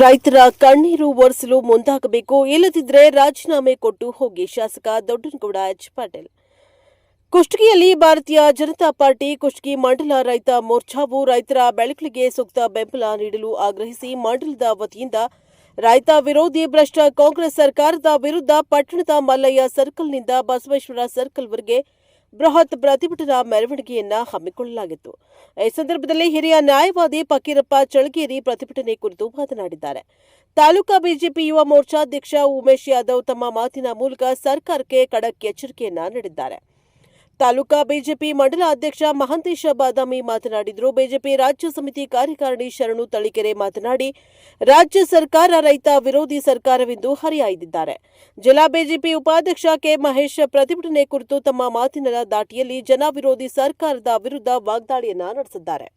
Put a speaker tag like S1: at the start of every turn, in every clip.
S1: ರೈತರ ಕಣ್ಣೀರು ಒರೆಸಲು ಮುಂದಾಗಬೇಕು ಇಲ್ಲದಿದ್ದರೆ ರಾಜೀನಾಮೆ ಕೊಟ್ಟು ಹೋಗಿ ಶಾಸಕ ದೊಡ್ಡನಗೌಡ ಎಚ್. ಪಾಟೀಲ್. ಕುಷ್ಟಗಿಯಲ್ಲಿ ಭಾರತೀಯ ಜನತಾ ಪಾರ್ಟಿ, ಕುಷ್ಟಗಿ ಮಂಡಲ ರೈತ ಮೋರ್ಚಾವು ರೈತರ ಬೆಳೆಗಳಿಗೆ ಸೂಕ್ತ ಬೆಂಬಲ ನೀಡಲು ಆಗ್ರಹಿಸಿ ಮಂಡಲದ ವತಿಯಿಂದ ರೈತ ವಿರೋಧಿ ಭ್ರಷ್ಟ ಕಾಂಗ್ರೆಸ್ ಸರ್ಕಾರದ ವಿರುದ್ಧ ಪಟ್ಟಣದ ಮಲ್ಲಯ್ಯ ಸರ್ಕಲ್ನಿಂದ ಬಸವೇಶ್ವರ ಸರ್ಕಲ್ವರೆಗೆ ಬೃಹತ್ ಪ್ರತಿಭಟನಾ ಮೆರವಣಿಗೆಯನ್ನ ಹಮ್ಮಿಕೊಳ್ಳಲಾಗಿತ್ತು. ಈ ಸಂದರ್ಭದಲ್ಲಿ ಹಿರಿಯ ನ್ಯಾಯವಾದಿ ಫಕೀರಪ್ಪ ಚಳಗೇರಿ ಪ್ರತಿಭಟನೆ ಕುರಿತು ಮಾತನಾಡಿದ್ದಾರೆ. ತಾಲೂಕಾ ಬಿಜೆಪಿ ಯುವ ಮೋರ್ಚಾಧ್ಯಕ್ಷ ಉಮೇಶ್ ಯಾದವ್ ತಮ್ಮ ಮಾತಿನ ಮೂಲಕ ಸರ್ಕಾರಕ್ಕೆ ಖಡಕ್ ಎಚ್ಚರಿಕೆಯನ್ನ ನೀಡಿದ್ದಾರೆ. ತಾಲೂಕಾ ಬಿಜೆಪಿ ಮಂಡಲ ಅಧ್ಯಕ್ಷ ಮಹಂತೇಶ ಬಾದಾಮಿ ಮಾತನಾಡಿದರು. ಬಿಜೆಪಿ ರಾಜ್ಯ ಸಮಿತಿ ಕಾರ್ಯಕಾರಿಣಿ ಶರಣು ತಳಿಕೆರೆ ಮಾತನಾಡಿ, ರಾಜ್ಯ ಸರ್ಕಾರ ರೈತ ವಿರೋಧಿ ಸರ್ಕಾರವೆಂದು ಹರಿಹಾಯ್ದಿದ್ದಾರೆ. ಜಿಲ್ಲಾ ಬಿಜೆಪಿ ಉಪಾಧ್ಯಕ್ಷ ಕೆ ಮಹೇಶ್ ಪ್ರತಿಭಟನೆ ಕುರಿತು ತಮ್ಮ ಮಾತಿನ ದಾಟಿಯಲ್ಲಿ ಜನ ವಿರೋಧಿ ಸರ್ಕಾರದ ವಿರುದ್ಧ ವಾಗ್ದಾಳಿಯನ್ನ ನಡೆಸಿದ್ದಾರೆ.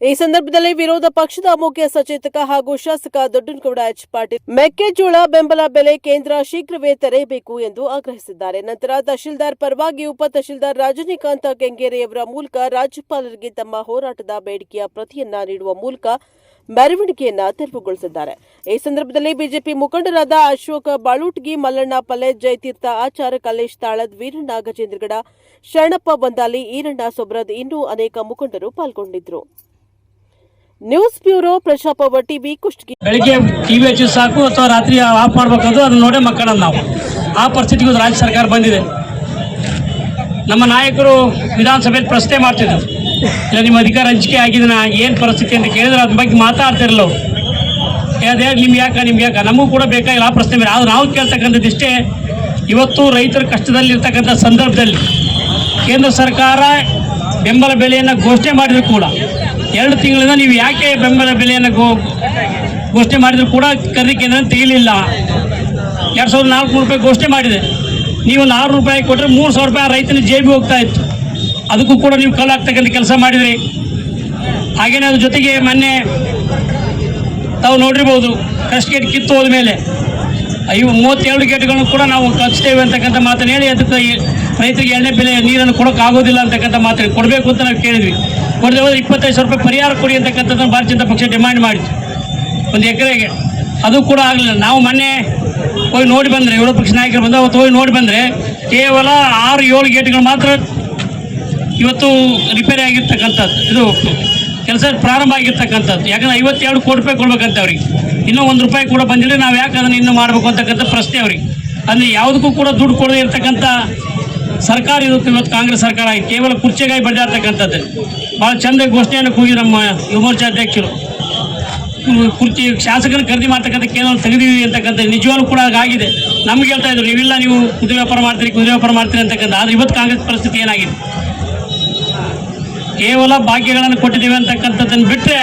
S1: ಈ ಸಂದರ್ಭದಲ್ಲಿ ವಿರೋಧ ಪಕ್ಷದ ಮುಖ್ಯ ಸಚೇತಕ ಹಾಗೂ ಶಾಸಕ ದೊಡ್ಡನಗೌಡ ಎಚ್ ಪಾಟೀಲ್, ಮೆಕ್ಕೆಜೋಳ ಬೆಂಬಲ ಬೆಲೆ ಕೇಂದ್ರ ಶೀಘ್ರವೇ ತೆರೆಯಬೇಕು ಎಂದು ಆಗ್ರಹಿಸಿದ್ದಾರೆ. ನಂತರ ತಹಶೀಲ್ದಾರ್ ಪರವಾಗಿ ಉಪ ತಹಶೀಲ್ದಾರ್ ರಜನಿಕಾಂತ ಕೆಂಗೇರಿಯವರ ಮೂಲಕ ರಾಜ್ಯಪಾಲರಿಗೆ ತಮ್ಮ ಹೋರಾಟದ ಬೇಡಿಕೆಯ ಪ್ರತಿಯನ್ನ ನೀಡುವ ಮೂಲಕ ಮೆರವಣಿಗೆಯನ್ನ ತೆರವುಗೊಳಿಸಿದ್ದಾರೆ. ಈ ಸಂದರ್ಭದಲ್ಲಿ ಬಿಜೆಪಿ ಮುಖಂಡರಾದ ಅಶೋಕ ಬಾಳೂಟ್ಗಿ ಮಲ್ಲಣ್ಣ ಪಲ್ಲೆ, ಜಯತೀರ್ಥ ಆಚಾರ, ಕಲ್ಲೇಶ್ ತಾಳದ್, ವೀರಣ್ಣ ಗಜೇಂದ್ರಗಡ, ಶರಣಪ್ಪ ಬಂದಾಲಿ, ಈರಣ್ಣ ಸೊಬ್ರದ್ ಇನ್ನೂ ಅನೇಕ ಮುಖಂಡರು ಪಾಲ್ಗೊಂಡಿದ್ರು ನ್ಯೂಸ್ ಬ್ಯೂರೋ ಪ್ರಜಾಪವ ಟಿವಿ ಕುಷ್ಟಗಿ.
S2: ಬೆಳಿಗ್ಗೆ ಟಿವಿ ಹಚ್ಚಿ ಸಾಕು ಅಥವಾ ರಾತ್ರಿ ಆಫ್ ಮಾಡ್ಬೇಕಂದ್ರೆ ಅದನ್ನ ನೋಡೇ ಮಕ್ಕಳನ್ನ ನಾವು. ಆ ಪರಿಸ್ಥಿತಿಗೆ ರಾಜ್ಯ ಸರ್ಕಾರ ಬಂದಿದೆ. ನಮ್ಮ ನಾಯಕರು ವಿಧಾನಸಭೆಯಲ್ಲಿ ಪ್ರಶ್ನೆ ಮಾಡ್ತಿದ್ರು. ಇಲ್ಲ, ನಿಮ್ಮ ಅಧಿಕಾರ ಹಂಚಿಕೆ ಆಗಿದನ ಏನು ಪರಿಸ್ಥಿತಿ ಅಂತ ಕೇಳಿದ್ರೆ, ಅದ್ರ ಬಗ್ಗೆ ಮಾತಾಡ್ತಿರಲ್ಲ ಅದೇ ನಿಮ್ಗೆ ಯಾಕೆ ನಿಮ್ಗೆ ಯಾಕೆ? ನಮಗೂ ಕೂಡ ಬೇಕಾಗಿಲ್ಲ ಆ ಪ್ರಶ್ನೆ ಮೇಲೆ. ಆದ್ರೆ ನಾವು ಕೇಳ್ತಕ್ಕಂಥದ್ದಿಷ್ಟೇ ಇವತ್ತು ರೈತರ ಕಷ್ಟದಲ್ಲಿರ್ತಕ್ಕಂಥ ಸಂದರ್ಭದಲ್ಲಿ ಕೇಂದ್ರ ಸರ್ಕಾರ ಬೆಂಬಲ ಬೆಲೆಯನ್ನು ಘೋಷಣೆ ಮಾಡಿದ್ರು ಕೂಡ. ಎರಡು ತಿಂಗಳಿಂದ ನೀವು ಯಾಕೆ ಬೆಂಬಲ ಬೆಲೆಯನ್ನು ಘೋಷಣೆ ಮಾಡಿದ್ರು ಕೂಡ ಖರೀದಿ ಕೇಂದ್ರ ತೆಗಿಲಿಲ್ಲ. ಎರಡು ಸಾವಿರದ ನಾಲ್ಕುನೂರು ರೂಪಾಯಿ ಘೋಷಣೆ ಮಾಡಿದೆ. ನೀವು ಒಂದು ಆರು ರೂಪಾಯಿ ಕೊಟ್ಟರೆ ಮೂರು ಸಾವಿರ ರೂಪಾಯಿ ರೈತನ ಜೇಬಿ ಹೋಗ್ತಾ ಇತ್ತು. ಅದಕ್ಕೂ ಕೂಡ ನೀವು ಕಲ್ಲು ಹಾಕ್ತಕ್ಕಂಥ ಕೆಲಸ ಮಾಡಿದ್ರಿ. ಹಾಗೇನೇ ಅದ್ರ ಜೊತೆಗೆ ಮೊನ್ನೆ ತಾವು ನೋಡಿರ್ಬೋದು ಫಸ್ಟ್ ಗೇಟ್ ಕಿತ್ತು ಹೋದ್ಮೇಲೆ. ಇವು ಮೂವತ್ತೆರಡು ಗೇಟ್ಗಳನ್ನು ಕೂಡ ನಾವು ಕಚ್ತೇವೆ ಅಂತಕ್ಕಂಥ ಮಾತನ್ನು ಹೇಳಿ, ಅದಕ್ಕೆ ರೈತರಿಗೆ ಎಣ್ಣೆ ಬೆಲೆ ನೀರನ್ನು ಕೊಡೋಕೆ ಆಗೋದಿಲ್ಲ ಅಂತಕ್ಕಂಥ ಮಾತ್ರೆ ಕೊಡಬೇಕು ಅಂತ ನಾವು ಕೇಳಿದ್ವಿ. ಕೊಡದೆ ಹೋದ್ರೆ ಇಪ್ಪತ್ತೈದು ಸಾವಿರ ರೂಪಾಯಿ ಪರಿಹಾರ ಕೊಡಿ ಅಂತಕ್ಕಂಥದ್ದನ್ನು ಭಾರತೀಯ ಜನತಾ ಪಕ್ಷ ಡಿಮ್ಯಾಂಡ್ ಮಾಡಿತ್ತು. ಒಂದು ಎಕರೆಗೆ. ಅದು ಕೂಡ ಆಗಲಿಲ್ಲ. ನಾವು ಮೊನ್ನೆ ಹೋಗಿ ನೋಡಿ ಬಂದರೆ, ವಿರೋಧ ಪಕ್ಷ ನಾಯಕರು ಬಂದ ಅವತ್ತು ಹೋಗಿ ನೋಡಿ ಬಂದರೆ, ಕೇವಲ ಆರು, ಏಳು ಗೇಟ್ಗಳು ಮಾತ್ರ ಇವತ್ತು ರಿಪೇರಿ ಆಗಿರ್ತಕ್ಕಂಥದ್ದು. ಇದು ಕೆಲಸ ಪ್ರಾರಂಭ ಆಗಿರ್ತಕ್ಕಂಥದ್ದು. ಯಾಕಂದ್ರೆ ಐವತ್ತೆರಡು ಕೋಟಿ ರೂಪಾಯಿ ಕೊಡ್ಬೇಕಂತ ಅವ್ರಿಗೆ. ಇನ್ನೂ ಒಂದು ರೂಪಾಯಿ ಕೂಡ ಬಂದಿಲ್ಲ. ನಾವು ಯಾಕೆ ಅದನ್ನು ಇನ್ನೂ ಮಾಡಬೇಕು ಅಂತಕ್ಕಂಥ ಪ್ರಶ್ನೆ ಅವ್ರಿಗೆ. ಅಂದರೆ ಯಾವುದಕ್ಕೂ ಕೂಡ ದುಡ್ಡು ಕೊಡದೇ ಇರ್ತಕ್ಕಂಥ ಸರ್ಕಾರ ಇರುತ್ತೆ ಇವತ್ತು ಕಾಂಗ್ರೆಸ್ ಸರ್ಕಾರ ಕೇವಲ ಕುರ್ಚಿಗಾಗಿ ಬಡಿದಾಡ್ತಕ್ಕಂಥದ್ದು. ಭಾಳ ಚಂದ ಘೋಷಣೆಯನ್ನು ಕೂಗಿ ನಮ್ಮ ಯುವ ಮೋರ್ಚಾ ಅಧ್ಯಕ್ಷರು ಕುರ್ಚಿ ಶಾಸಕರು ಖರೀದಿ ಮಾಡ್ತಕ್ಕಂಥ ಕೇಂದ್ರ ತೆಗೆದಿವಿ ಅಂತಕ್ಕಂಥ ನಿಜವಾಗ್ಲೂ ಕೂಡ ಆಗಿದೆ ನಮ್ಗೆ ಹೇಳ್ತಾ ಇದ್ರು, ನೀವಿಲ್ಲ, ನೀವು ಕುದುರೆ ವ್ಯಾಪಾರ ಮಾಡ್ತೀರಿ, ಕುದುರೆ ವ್ಯಾಪಾರ ಮಾಡ್ತೀರಿ ಅಂತಕ್ಕಂಥ. ಆದರೆ ಇವತ್ತು ಕಾಂಗ್ರೆಸ್ ಪರಿಸ್ಥಿತಿ ಏನಾಗಿದೆ? ಕೇವಲ ಭಾಗ್ಯಗಳನ್ನು ಕೊಟ್ಟಿದ್ದೀವಿ ಅಂತಕ್ಕಂಥದ್ದನ್ನು ಬಿಟ್ಟರೆ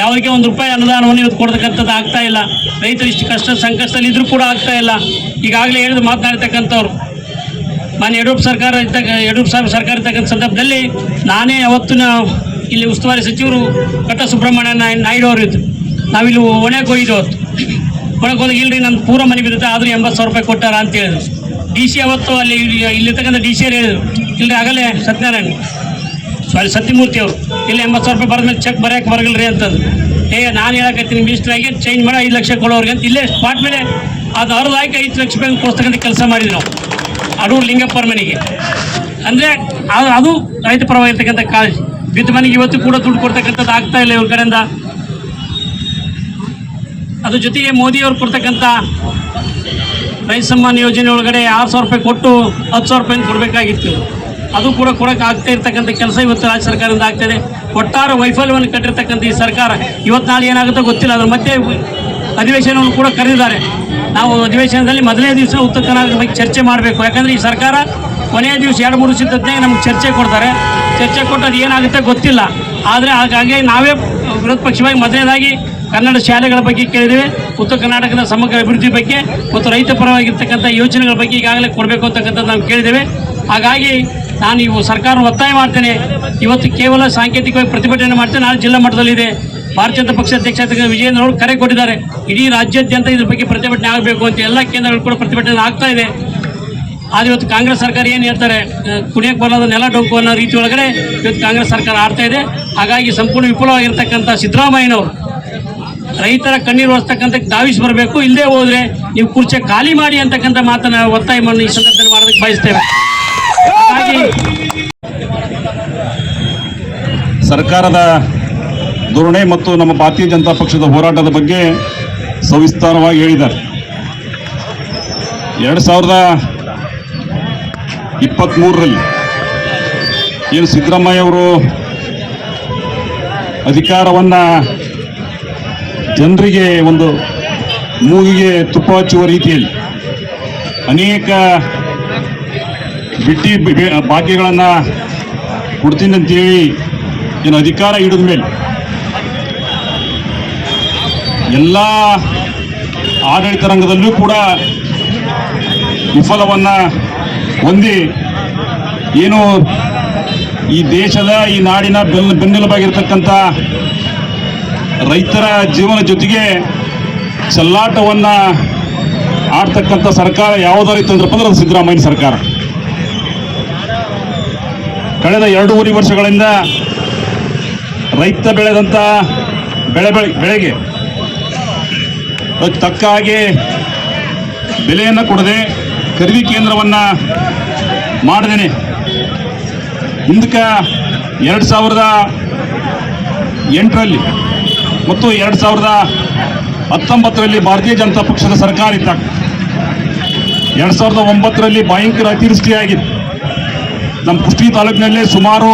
S2: ಯಾವುದಕ್ಕೆ ಒಂದು ರೂಪಾಯಿ ಅನುದಾನವನ್ನು ಇವತ್ತು ಕೊಡ್ತಕ್ಕಂಥದ್ದು ಆಗ್ತಾ ಇಲ್ಲ. ರೈತರು ಇಷ್ಟು ಕಷ್ಟ ಸಂಕಷ್ಟದಲ್ಲಿ ಇದ್ರೂ ಕೂಡ ಆಗ್ತಾ ಇಲ್ಲ. ಈಗಾಗಲೇ ಹೇಳಿದ್ರು ಮಾತನಾಡ್ತಕ್ಕಂಥವ್ರು ಮಾನ್ಯ ಯಡಿಯೂರಪ್ಪ ಸರ್ಕಾರ ಇದ್ದಾಗ, ಯಡಿಯೂರಪ್ಪ ಸಾಹೇಬ್ ಸರ್ಕಾರ ಇರ್ತಕ್ಕಂಥ ಸಂದರ್ಭದಲ್ಲಿ ನಾನೇ ಅವತ್ತಿನ ಇಲ್ಲಿ ಉಸ್ತುವಾರಿ ಸಚಿವರು ಕಟ್ಟ ಸುಬ್ರಹ್ಮಣ್ಯ ನಾಯ್ ನಾಯ್ಡು ಅವರು ಇದ್ದರು ನಾವಿಲ್ಲಿ ಒಣೆಗೆ ಹೋಗಿದ್ದು ಅವತ್ತು. ಒಣಗೆ ಹೋದಾಗ ಇಲ್ಲರಿ ನನ್ನ ಪೂರ ಮನೆ ಬಿದ್ದಿದೆ ಆದರೂ ಎಂಬತ್ತು ಸಾವಿರ ರೂಪಾಯಿ ಕೊಟ್ಟಾರ ಅಂತ ಹೇಳಿದ್ರು. ಡಿ ಸಿ ಅವತ್ತು ಅಲ್ಲಿ ಇಲ್ಲಿ- ಇಲ್ಲಿರ್ತಕ್ಕಂಥ ಡಿ ಸಿ ಅವ್ರು ಹೇಳಿದರು. ಇಲ್ಲರಿ ಆಗಲೇ ಸತ್ಯನಾರಾಯಣ. ಸಾರಿ ಸತ್ಯಮೂರ್ತಿ ಅವರು. ಇಲ್ಲಿ, ಎಂಬತ್ತು ಸಾವಿರ ರೂಪಾಯಿ ಬರೆದ ಮೇಲೆ ಚೆಕ್ ಬರೆಯಕ್ಕೆ ಬರಗಿಲ್ಲ ರೀ ಅಂತಂದು ಏ, ನಾನು ಹೇಳಕತ್ತೀನಿ ಮಿನಿಸ್ಟ್ರಾಗಿ ಚೇಂಜ್ ಮಾಡಿ, ಐದು ಲಕ್ಷ ಕೊಡೋರಿಗೆ ಅಂತ. ಇಲ್ಲೇ ಸ್ಪಾಟ್ ಮೇಲೆ ಅದು ಅರ್ಧ ಹಾಕಿ ಐದು ಲಕ್ಷ ರೂಪಾಯಿ ಕೊಡ್ತಕ್ಕಂಥ ಕೆಲಸ ಮಾಡಿದ್ವಿ ನಾವು. ಅಡೂರು ಲಿಂಗಪ್ಪರ ಮನೆಗೆ. ಅಂದರೆ ಅದು ರೈತ ಪರವಾಗಿರ್ತಕ್ಕಂಥ ಕಾಳಜಿ ಬಿದ್ದ ಮನೆಗೆ ಇವತ್ತು ಕೂಡ ದುಡ್ಡು ಕೊಡ್ತಕ್ಕಂಥದ್ದು ಆಗ್ತಾ ಇಲ್ಲ ಇವ್ರ ಕಡೆಯಿಂದ. ಅದ್ರ ಜೊತೆಗೆ ಮೋದಿಯವ್ರು ಕೊಡ್ತಕ್ಕಂಥ ರೈತ ಸಮ್ಮಾನ್ ಯೋಜನೆ ಒಳಗಡೆ ಆರು ಸಾವಿರ ರೂಪಾಯಿ ಕೊಟ್ಟು ಹತ್ತು ಸಾವಿರ ರೂಪಾಯಿ ಕೊಡಬೇಕಾಗಿತ್ತು. ಅದು ಕೂಡ ಕೊಡೋಕೆ ಆಗ್ತಾ ಇರ್ತಕ್ಕಂಥ ಕೆಲಸ ಇವತ್ತು ರಾಜ್ಯ ಸರ್ಕಾರದಿಂದ ಆಗ್ತಾಯಿದೆ ಒಟ್ಟಾರೆ ವೈಫಲ್ಯವನ್ನು ಕಟ್ಟಿರ್ತಕ್ಕಂಥ ಈ ಸರ್ಕಾರ ಇವತ್ತು ನಾಳೆ ಏನಾಗುತ್ತೋ ಗೊತ್ತಿಲ್ಲ ಅದ್ರ ಮತ್ತೆ ಅಧಿವೇಶನವನ್ನು ಕೂಡ ಕರೆದಿದ್ದಾರೆ. ನಾವು ಅಧಿವೇಶನದಲ್ಲಿ ಮೊದಲನೇ ದಿವಸ ಉತ್ತರ ಕರ್ನಾಟಕದ ಬಗ್ಗೆ ಚರ್ಚೆ ಮಾಡಬೇಕು. ಯಾಕಂದರೆ ಈ ಸರ್ಕಾರ ಕೊನೆಯ ದಿವಸ ಎರಡು, ಮೂರು ಸಿದ್ಧತೆ ನಮ್ಗೆ ಚರ್ಚೆ ಕೊಡ್ತಾರೆ. ಚರ್ಚೆ ಕೊಟ್ಟು ಅದು ಏನಾಗುತ್ತೆ ಗೊತ್ತಿಲ್ಲ. ಆದರೆ ಹಾಗಾಗಿ ನಾವೇ ವಿರೋಧ ಪಕ್ಷವಾಗಿ ಮೊದಲನೇದಾಗಿ ಕನ್ನಡ ಶಾಲೆಗಳ ಬಗ್ಗೆ ಕೇಳಿದ್ದೇವೆ. ಉತ್ತರ ಕರ್ನಾಟಕದ ಸಮಗ್ರ ಅಭಿವೃದ್ಧಿ ಬಗ್ಗೆ ಮತ್ತು ರೈತ ಪರವಾಗಿರ್ತಕ್ಕಂಥ ಯೋಜನೆಗಳ ಬಗ್ಗೆ ಈಗಾಗಲೇ ಕೊಡಬೇಕು ಅಂತಕ್ಕಂಥದ್ದು ನಾವು ಕೇಳಿದ್ದೇವೆ. ಹಾಗಾಗಿ ನಾನು ಇವು ಸರ್ಕಾರ ಒತ್ತಾಯ ಮಾಡ್ತೇನೆ. ಇವತ್ತು ಕೇವಲ ಸಾಂಕೇತಿಕವಾಗಿ ಪ್ರತಿಭಟನೆ ಮಾಡ್ತೇನೆ. ನಾಳೆ ಜಿಲ್ಲಾ ಮಟ್ಟದಲ್ಲಿದೆ. ಭಾರತೀಯ ಜನತಾ ಪಕ್ಷ ಅಧ್ಯಕ್ಷ ವಿಜಯೇಂದ್ರ ಅವರು ಕರೆ ಕೊಟ್ಟಿದ್ದಾರೆ. ಇಡೀ ರಾಜ್ಯಾದ್ಯಂತ ಇದ್ರ ಬಗ್ಗೆ ಪ್ರತಿಭಟನೆ ಆಗಬೇಕು ಅಂತ ಎಲ್ಲ ಕೇಂದ್ರಗಳು ಕೂಡ ಪ್ರತಿಭಟನೆ ಆಗ್ತಾ ಇದೆ. ಆದರೆ ಇವತ್ತು ಕಾಂಗ್ರೆಸ್ ಸರ್ಕಾರ ಏನು ಹೇಳ್ತಾರೆ ಕುಣಿಯಕ್ಕೆ ಬರೋದು ನೆಲ ಡೊಂಕು ಅನ್ನೋ ರೀತಿ ಒಳಗಡೆ ಇವತ್ತು ಕಾಂಗ್ರೆಸ್ ಸರ್ಕಾರ ಆಡ್ತಾ ಇದೆ. ಹಾಗಾಗಿ ಸಂಪೂರ್ಣ ವಿಫಲವಾಗಿರ್ತಕ್ಕಂಥ ಸಿದ್ದರಾಮಯ್ಯನವರು ರೈತರ ಕಣ್ಣೀರು ಒರೆಸ್ತಕ್ಕಂಥ ಧಾವಿಸಿ ಬರಬೇಕು. ಇಲ್ಲದೆ ಹೋದ್ರೆ ನೀವು ಕುರ್ಚೆ ಖಾಲಿ ಮಾಡಿ ಅಂತಕ್ಕಂಥ ಮಾತನ್ನ ಒತ್ತಾಯ ಮಾಡಿ ಈ ಸಂದರ್ಭದಲ್ಲಿ ಮಾಡೋದಕ್ಕೆ ಬಯಸ್ತೇವೆ.
S3: ಸರ್ಕಾರದ ಧೋರಣೆ ಮತ್ತು ನಮ್ಮ ಭಾರತೀಯ ಜನತಾ ಪಕ್ಷದ ಹೋರಾಟದ ಬಗ್ಗೆ ಸವಿಸ್ತಾರವಾಗಿ ಹೇಳಿದ್ದಾರೆ. ಎರಡು ಸಾವಿರದ ಇಪ್ಪತ್ತ್ಮೂರರಲ್ಲಿ ಏನು ಸಿದ್ದರಾಮಯ್ಯ ಅವರು ಅಧಿಕಾರವನ್ನು ಜನರಿಗೆ ಒಂದು ಮೂಗಿಗೆ ತುಪ್ಪ ಹಚ್ಚುವ ರೀತಿಯಲ್ಲಿ ಅನೇಕ ಬಿಟ್ಟಿ ಬಾಕಿಗಳನ್ನು ಕೊಡ್ತೀನಿ ಅಂತೇಳಿ ಏನು ಅಧಿಕಾರ ಹಿಡಿದ ಮೇಲೆ ಎಲ್ಲ ಆಡಳಿತ ರಂಗದಲ್ಲೂ ಕೂಡ ವಿಫಲವನ್ನ ಹೊಂದಿ ಏನು ಈ ದೇಶದ, ಈ ನಾಡಿನ ಬೆನ್ನ ಬೆನ್ನೆಲುಬಾಗಿರ್ತಕ್ಕಂಥ ರೈತರ ಜೀವನ ಜೊತೆಗೆ ಚಲ್ಲಾಟವನ್ನು ಆಡ್ತಕ್ಕಂಥ ಸರ್ಕಾರ ಯಾವುದಾರಿತ್ತು ಅಂದ್ರಪ್ಪ ಅಂದ್ರೆ ಅದು ಸಿದ್ದರಾಮಯ್ಯ ಸರ್ಕಾರ. ಕಳೆದ ಎರಡೂವರೆ ವರ್ಷಗಳಿಂದ ರೈತ ಬೆಳೆದಂಥ ಬೆಳೆ ಬೆಳೆ ಬೆಳೆಗೆ ಅದಕ್ಕೆ ತಕ್ಕ ಹಾಗೆ ಬೆಲೆಯನ್ನು ಕೊಡದೆ ಖರೀದಿ ಕೇಂದ್ರವನ್ನು ಮಾಡಿದೆ ಹಿಂದಕ್ಕೆ ಎರಡು ಸಾವಿರದ ಎಂಟರಲ್ಲಿ ಮತ್ತು ಎರಡು ಸಾವಿರದ ಹತ್ತೊಂಬತ್ತರಲ್ಲಿ ಭಾರತೀಯ ಜನತಾ ಪಕ್ಷದ ಸರ್ಕಾರ ಇದ್ದಾಗ, ಎರಡು ಸಾವಿರದ ಒಂಬತ್ತರಲ್ಲಿ ಭಯಂಕರ ಅತಿವೃಷ್ಟಿಯಾಗಿತ್ತು ನಮ್ಮ ಕುಷ್ಟಿ ತಾಲೂಕಿನಲ್ಲೇ ಸುಮಾರು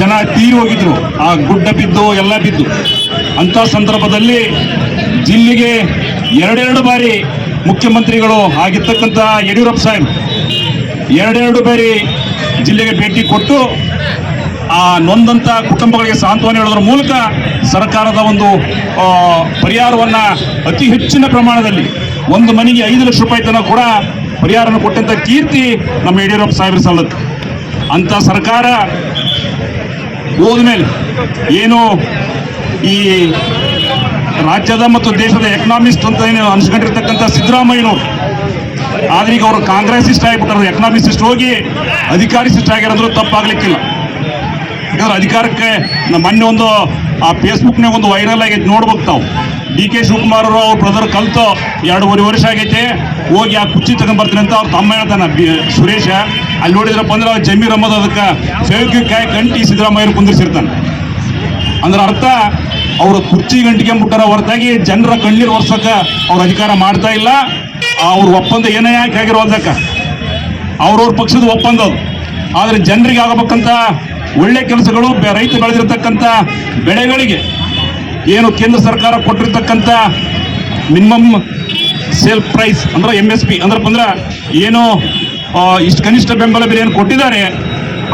S3: ಜನ ತೀರಿ ಹೋಗಿದ್ರು. ಆ ಗುಡ್ಡ ಬಿದ್ದು, ಎಲ್ಲ ಬಿದ್ದು. ಅಂಥ ಸಂದರ್ಭದಲ್ಲಿ ಜಿಲ್ಲೆಗೆ ಎರಡೆರಡು ಬಾರಿ ಮುಖ್ಯಮಂತ್ರಿಗಳು ಆಗಿರ್ತಕ್ಕಂಥ ಯಡಿಯೂರಪ್ಪ ಸಾಹೇಬ್ ಎರಡೆರಡು ಬಾರಿ ಜಿಲ್ಲೆಗೆ ಭೇಟಿ ಕೊಟ್ಟು ಆ ನೊಂದಂಥ ಕುಟುಂಬಗಳಿಗೆ ಸಾಂತ್ವನ ಹೇಳೋದ್ರ ಮೂಲಕ ಸರ್ಕಾರದ ಒಂದು ಪರಿಹಾರವನ್ನು ಅತಿ ಹೆಚ್ಚಿನ ಪ್ರಮಾಣದಲ್ಲಿ ಒಂದು ಮನೆಗೆ ಐದು ಲಕ್ಷ ರೂಪಾಯಿ ತನಕ ಕೂಡ ಪರಿಹಾರನ ಕೊಟ್ಟಂತ ಕೀರ್ತಿ ನಮ್ಮ ಯಡಿಯೂರಪ್ಪ ಸಾಹೇಬ್ರ ಸಲ್ಲತ್ತೆ. ಅಂತ ಸರ್ಕಾರ ಹೋದ್ಮೇಲೆ ಏನು ಈ ರಾಜ್ಯದ ಮತ್ತು ದೇಶದ ಎಕನಾಮಿಸ್ಟ್ ಅಂತ ಏನು ಅನ್ಸ್ಕೊಂಡಿರ್ತಕ್ಕಂಥ ಸಿದ್ದರಾಮಯ್ಯನವರು. ಆದ್ರೆ ಈಗ ಅವರು ಕಾಂಗ್ರೆಸಿಸ್ಟ್ ಎಕನಾಮಿಸ್ಟ್ ಎಕನಾಮಿಸಿಸ್ಟ್ ಹೋಗಿ ಅಧಿಕಾರಿಸಿಸ್ಟ್ ಆಗಿರೋದ್ರು ತಪ್ಪಾಗ್ಲಿಕ್ಕಿಲ್ಲ. ಯಾಕಂದ್ರೆ ಅಧಿಕಾರಕ್ಕೆ ಮೊನ್ನೆ ಒಂದು, ಆ ಫೇಸ್ಬುಕ್ನಾಗ ಒಂದು ವೈರಲ್ ಆಗೈತೆ ನೋಡ್ಬೇಕು ತಾವು. ಡಿ ಕೆ ಶಿವಕುಮಾರ್ ಅವರು, ಅವ್ರ ಬ್ರದರ್ ಕಲ್ತು ಎರಡೂವರೆ ವರ್ಷ ಆಗೈತೆ. ಹೋಗಿ ಆ ಕುರ್ಚಿ ತಗೊಂಡ್ಬರ್ತೀನಿ ಅಂತ ಅವ್ರ ತಮ್ಮ ಹೇಳ್ತಾನೆ ಸುರೇಶ. ಅಲ್ಲಿ ನೋಡಿದ್ರಪ್ಪ ಅಂದ್ರೆ ಅವ್ರು ಜಮೀರ್ ಅಹಮದ್ ಅದಕ್ಕೆ ಕಾಯಿ ಗಂಟಿ ಸಿದ್ದರಾಮಯ್ಯ ಕುಂದಿರ್ಸಿರ್ತಾನೆ. ಅಂದ್ರೆ ಅರ್ಥ, ಅವರು ಕುರ್ಚಿ ಗಂಟಿಗೆ ಮುಟ್ಟರ ಹೊರತಾಗಿ ಜನರ ಕಣ್ಣೀರು ಒರ್ಸಕ್ಕ ಅವ್ರ ಅಧಿಕಾರ ಮಾಡ್ತಾ ಇಲ್ಲ. ಅವ್ರ ಒಪ್ಪಂದ ಏನೇ ಯಾಕೆ ಆಗಿರೋದಕ್ಕ ಅವ್ರವ್ರ ಪಕ್ಷದ ಒಪ್ಪಂದ ಆದರೆ ಜನರಿಗೆ ಆಗಬೇಕಂತ ಒಳ್ಳೆ ಕೆಲಸಗಳು ರೈತ ಬೆಳೆದಿರ್ತಕ್ಕಂಥ ಬೆಳೆಗಳಿಗೆ ಏನು ಕೇಂದ್ರ ಸರ್ಕಾರ ಕೊಟ್ಟಿರ್ತಕ್ಕಂಥ ಮಿನಿಮಮ್ ಸೇಲ್ ಪ್ರೈಸ್ ಅಂದ್ರೆ ಎಂ ಎಸ್ ಪಿ ಅಂದ್ರೆ ಬಂದ್ರೆ ಏನು ಇಷ್ಟು ಕನಿಷ್ಠ ಬೆಂಬಲ ಬೆಲೆ ಏನು ಕೊಟ್ಟಿದ್ದಾರೆ,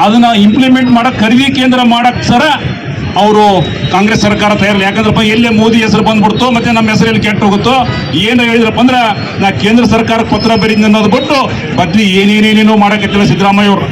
S3: ಅದನ್ನ ಇಂಪ್ಲಿಮೆಂಟ್ ಮಾಡಕ್, ಖರೀದಿ ಕೇಂದ್ರ ಮಾಡಕ್ ಸರ ಅವರು ಕಾಂಗ್ರೆಸ್ ಸರ್ಕಾರ ತಯಾರಿಲ್ಲ. ಯಾಕಂದ್ರಪ್ಪ, ಎಲ್ಲೇ ಮೋದಿ ಹೆಸರು ಬಂದ್ಬಿಡ್ತು ಮತ್ತೆ ನಮ್ಮ ಹೆಸರು ಎಲ್ಲಿ ಕೆಟ್ಟು ಹೋಗುತ್ತೋ ಏನು ಹೇಳಿದ್ರಪ್ಪ ಅಂದ್ರೆ ನಾ ಕೇಂದ್ರ ಸರ್ಕಾರಕ್ಕೆ ಪತ್ರ ಬರೀತೀನಿ ಅನ್ನೋದು ಬಿಟ್ಟು ಬದ್ಲಿ ಏನೇನೇನೇನೋ ಮಾಡೋಕತ್ತಿಲ್ಲ ಸಿದ್ದರಾಮಯ್ಯ ಅವರು.